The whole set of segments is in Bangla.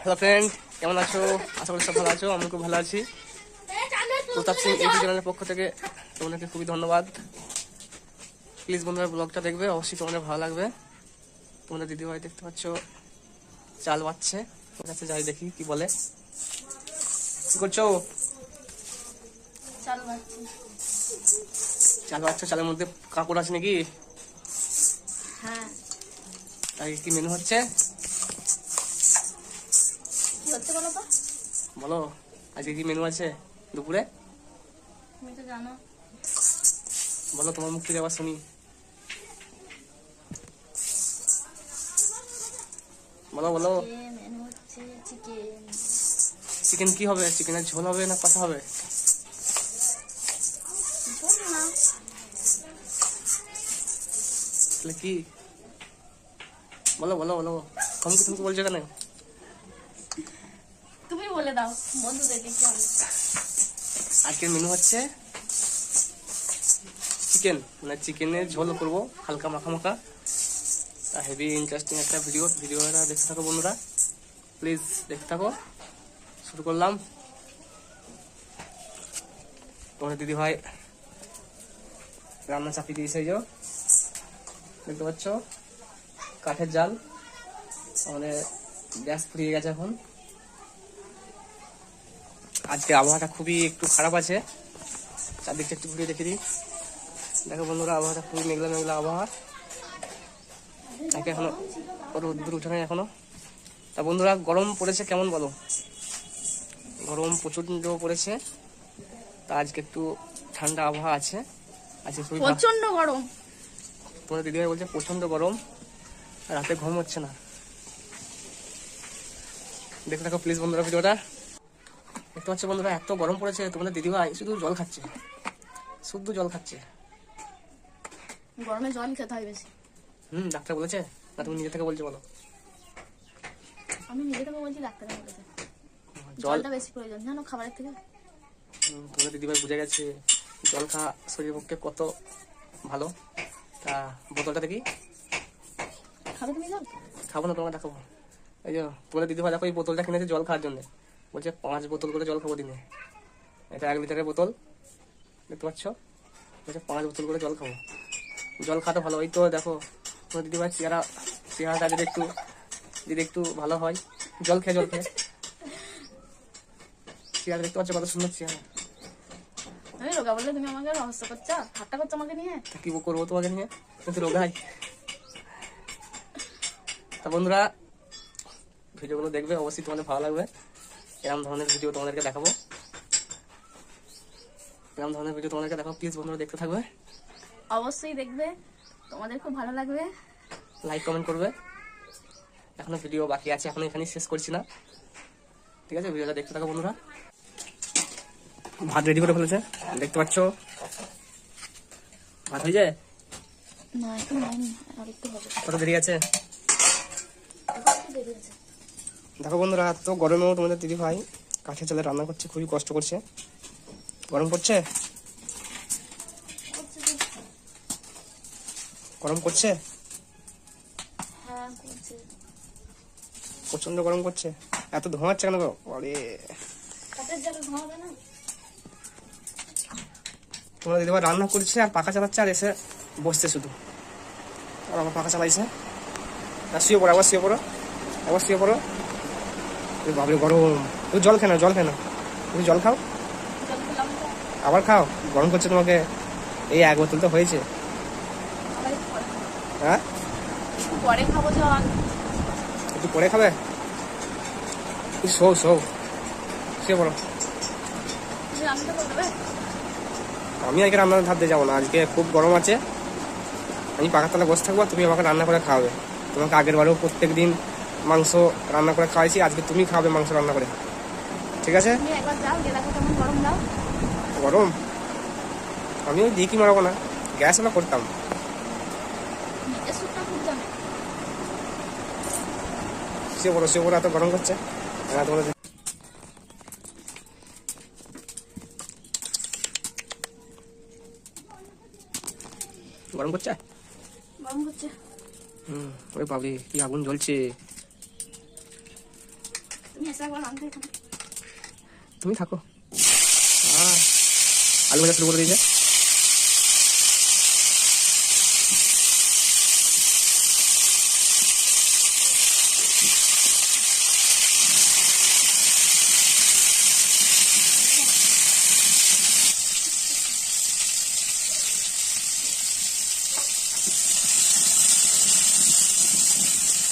হ্যালো ফ্রেন্ড কেমন আছো? আশা করি সব ভালো আছো। আমি খুব ভালো আছি। প্রতাপ সিং ইউটিউব চ্যানেলের পক্ষ থেকে তোমাদেরকে খুবই ধন্যবাদ। প্লিজ বন্ধুরা ব্লগটা দেখবে। অবশ্যই তোমাদের ভালো লাগবে। তোমাদের দিদিভাই দেখতে পাচ্ছ চাল বাচ্ছে। ওর কাছে যাই দেখি কি বলে। কি করছ? চাল বাচ্চা চাল বাচ্চ চালের মধ্যে কাঁকড় আছে নাকি? হ্যাঁ। তাই কি মেনু হচ্ছে? কি বলো তো? বলো আজকে কি মেনু আছে দুপুরে? তুমি তো জানো। বলো তোমার মুখ থেকে আবার শুনি। বলো বলো। চিকেন কি হবে? চিকেনের ঝোল হবে না কষা হবে? তাহলে কি? বলো বলো বলো। থমকে থমকে বলছো কেন তুমি বলে দাও আজকের মেনু হচ্ছে চিকেন মানে চিকেনের ঝোল করব, হালকা মাখা মাখা। হেভি ইন্টারেস্টিং একটা ভিডিও ভিডিওটা দেখতে থাকো বন্ধুরা। প্লিজ দেখতে থাকো। শুরু করলাম। তোমাদের দিদি ভাই রান্না চাপিয়ে দিয়েছে যে। দেখতে পাচ্ছ? কাঠের জাল। আমাদের গ্যাস ফুরিয়ে গেছে এখন। আজকে আবহাওয়াটা খুবই একটু খারাপ আছে। চারদিকটা একটু ঘুরিয়ে দেখে দিই। দেখো বন্ধুরা আবহাওয়াটা খুবই মেঘলা মেঘলা আবহাওয়া। তাকে এখনও রোদ্দুর উঠে নাই এখনও। তা বন্ধুরা গরম পড়েছে কেমন বলো? গরম প্রচণ্ড পড়েছে। তা আজকে একটু ঠান্ডা আবহাওয়া আছে। আজকে খুবই প্রচণ্ড গরম। তোমাদের দিদিভাই বলছে প্রচণ্ড গরম। রাতে ঘুম হচ্ছে না। দেখতে থাকো প্লিজ বন্ধুরা ভিডিওটা। দেখতে পাচ্ছ বন্ধুরা এত গরম পড়েছে তোমাদের দিদিভাই শুধু জল খাচ্ছে। শুধু জল খাচ্ছে। গরমে জল খেতে হয় বেশি। হুম ডাক্তার বলেছে না তুমি নিজে থেকে বলছো বলো। আমি নিজে থেকে বলছি ডাক্তারের বলেছে। জলটা বেশি প্রয়োজন জানো খাবারের থেকে? তোমাদের দিদিভাই বুঝে গেছে জল খাওয়া শরীরের পক্ষে কত ভালো। তা বোতলটা দেখি। খাবে তুমি জল? খাব না তোমাকে দেখাবো। এই যে তোমাদের দিদিভাই দেখো এই বোতলটা কিনেছে জল খাওয়ার জন্য। বলছে পাঁচ বোতল করে জল খাব দিনে। এটা এক লিটারের বোতল দেখতে পাচ্ছ? বলছে পাঁচ বোতল করে জল খাব। জল খাতে ভালো। ওই তো দেখো তোমার দিদিভাই চেহারা চেহারাটা যদি একটু যদি একটু ভালো হয় জল খেয়ে জল খেয়ে। চেহারা দেখতে পাচ্ছ কত সুন্দর চেহারা। আমি রোগা বললে তুমি আমাকে রহস্য করছ ঠাট্টা করছ আমাকে নিয়ে? কি করব তোমাকে নিয়ে? কিন্তু রোগাই। তা বন্ধুরা ভিডিওগুলো দেখবে অবশ্যই তোমাদের ভালো লাগবে। এরকম ধরনের ভিডিও তোমাদেরকে দেখাবো? এরকম ধরনের ভিডিও তোমাদেরকে দেখাবো? প্লিজ বন্ধুরা দেখতে থাকবে। অবশ্যই দেখবে। তোমাদের খুব ভালো লাগবে। লাইক কমেন্ট করবে। এখনও ভিডিও বাকি আছে এখনও এখানেই শেষ করছি না। ঠিক আছে? ভিডিওটা দেখতে থাকো বন্ধুরা। ভাত রেডি করে ফেলেছে? দেখতে পাচ্ছ? ভাত হয়ে যায়? না এখন আর একটু হবে। কত দেরি আছে? দেরি আছে। দেখো বন্ধুরা, তো গরমেও তোমাদের দিদি ভাই কাঠের চালে রান্না করছে, খুবই কষ্ট করছে। গরম করছে গরম করছে প্রচণ্ড গরম করছে। এত ধোঁয়া হচ্ছে কেন ঘুমাবে তোমরা দিদিভাই রান্না করছে আর পাখা চালাচ্ছে আর এসে বসছে শুধু। আর আমার পাখা চালাইছে। আর শুয়ে পড়ো, আবার শুয়ে পড়ো, আবার শুয়ে পড়ো। বাবরে গরম তুমি জল খেয়ে নাও, জল খেয়ে নাও। তুমি জল খাও? আবার খাও? গরম করছে তোমাকে। এই এক বোতল তো হয়েছে। হ্যাঁ? একটু পরে খাব? একটু শো করে দেবে আমি আজকে রান্নার ধার দিয়ে যাব না। আজকে খুব গরম আছে। আমি পাখার তলায় বসে থাকব তুমি আমাকে রান্না করে খাওয়াবে। তোমাকে আগের বারেও প্রত্যেক দিন মাংস রান্না করে খাওয়াইছি আজকে তুমি খাওয়াবে মাংস রান্না করে। ঠিক আছে? দেখো গরম দাও। গরম? আমিও দিয়ে কি মারাবো না। গ্যাস আমরা করতাম। খুব সে বড় সে বড় এত গরম করছে। হ্যাঁ গরম করছে? গরম হচ্ছে হুম ওই বাবরি কি আগুন জ্বলছে। এসে একবার রাঁধতে এখানে তুমি থাকো আহ, আলু ভাজা শুরু করে দিয়েছে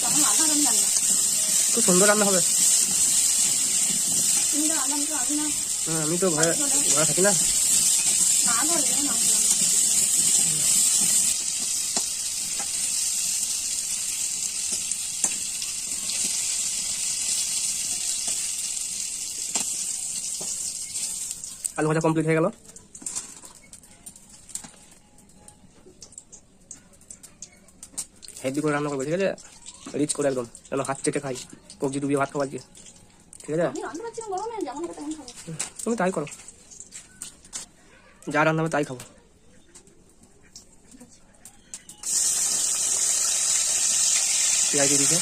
তখন রান্না আমি জানি না খুব সুন্দর রান্না হবে তুমি তো রান্না হ্যাঁ, আমি তো ঘরে ঘরে থাকি না। আলু ভাজা কমপ্লিট হয়ে গেল। হেভি করে রান্না করবে ঠিক আছে? রিচ করে একদম। যেন হাত চেটে খাই। কবজি ডুবিয়ে ভাত খাব আজকে। ঠিক আছে তুমি তাই করো যা রান্না হবে তাই খাব পেঁয়াজ দিয়ে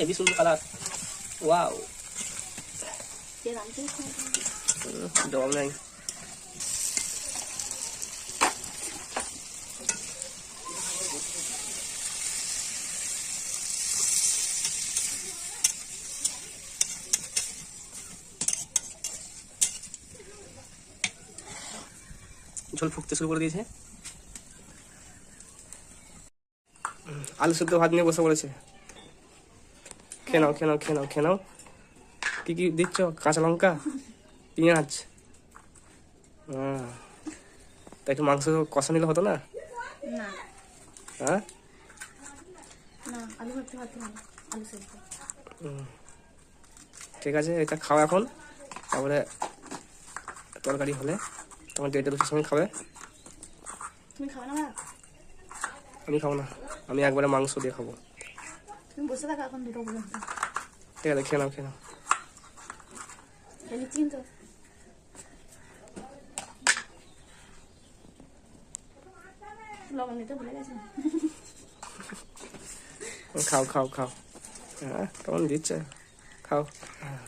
হেভি সুন্দর কালার ওয়াও জল নেই ঝোল ফুকতে শুরু করে দিয়েছে। আলু সেদ্ধ ভাত নিয়ে বসে পড়েছে। খেয়ে নাও খেয়ে নাও খেয়ে নাও খেয়ে নাও কি কি দিচ্ছ? কাঁচা লঙ্কা? পেঁয়াজ? হুম তা একটু মাংস কষা নিলে হতো না? হ্যাঁ? ঠিক আছে এটা খাও এখন। তারপরে তরকারি হলে তোমার ডেটে দুটোর সঙ্গে খাবে। খাবে না আমি খাব না। আমি একবারে মাংস দিয়ে খাব। তুমি বসে থাকো এখন দুটো পর্যন্ত ঠিক আছে খেয়ে নিচ্ছি কিন্তু। লবণ দিতে ভুলে গেছি। খাও খাও খাও। হ্যাঁ কেমন দিচ্ছে। খাও। হ্যাঁ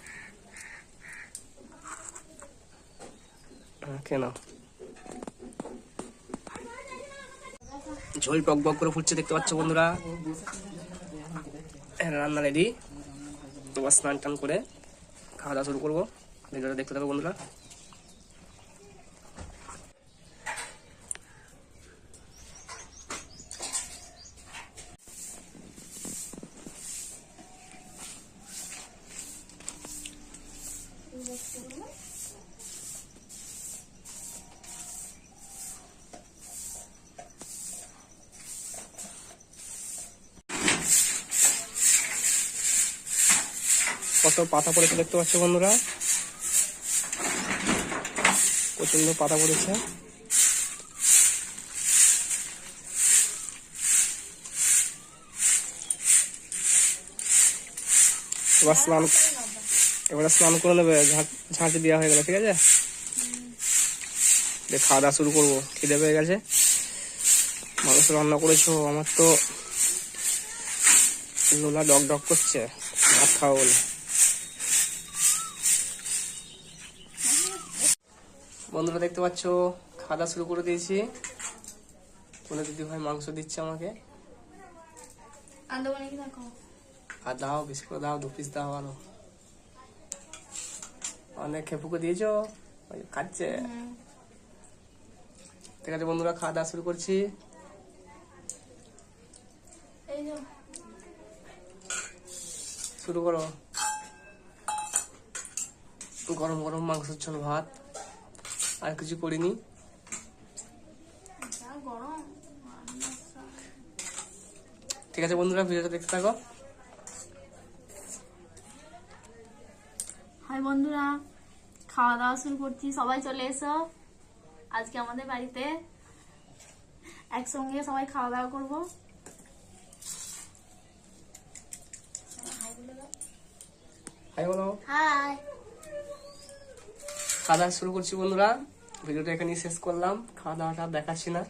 হ্যাঁ, ঝোল টক বক করে ফুটছে দেখতে পাচ্ছ বন্ধুরা? হ্যাঁ, রান্না রেডি তোমার স্নান টান করে খাওয়া দাওয়া শুরু করব। ভিডিওটা দেখতে থাকো বন্ধুরা। কত পাতা পড়েছে, দেখতে পাচ্ছ বন্ধুরা? প্রচণ্ড পাতা পড়েছে। এবার স্নান, এবারে স্নান করে নেবে, ঝাঁটি দেওয়া হয়ে গেল, ঠিক আছে? খাওয়া দাওয়া শুরু করব, খিদে পেয়ে গেছে। মানুষ রান্না করেছ, আমার তো লোলা ডক ডক করছে, ভাত খাওয়া বলে। বন্ধুরা দেখতে পাচ্ছ খাওয়া দাওয়া শুরু করে দিয়েছি। বলে দিদি ভাই মাংস দিচ্ছে আমাকে। আর দাও বেশি করে দাও দু পিস দাও আরও। অনেক খেপুকে দিয়েছ? খাচ্ছে। ঠিক আছে বন্ধুরা খাওয়া দাওয়া শুরু করছি। শুরু করো। গরম গরম মাংসের ঝোল ভাত। আর কিছু করিনি। ঠিক আছে বন্ধুরা ভিডিওটা দেখতে থাকো। হাই বন্ধুরা খাওয়া দাওয়া শুরু করছি। সবাই চলে এসো। আজকে আমাদের বাড়িতে একসঙ্গে সবাই খাওয়া দাওয়া করব। হাই বলো। হাই। খাওয়া দাওয়া শুরু করছি বন্ধুরা। ভিডিওটা এখানেই শেষ করলাম। খাওয়া দাওয়াটা দেখাচ্ছি না।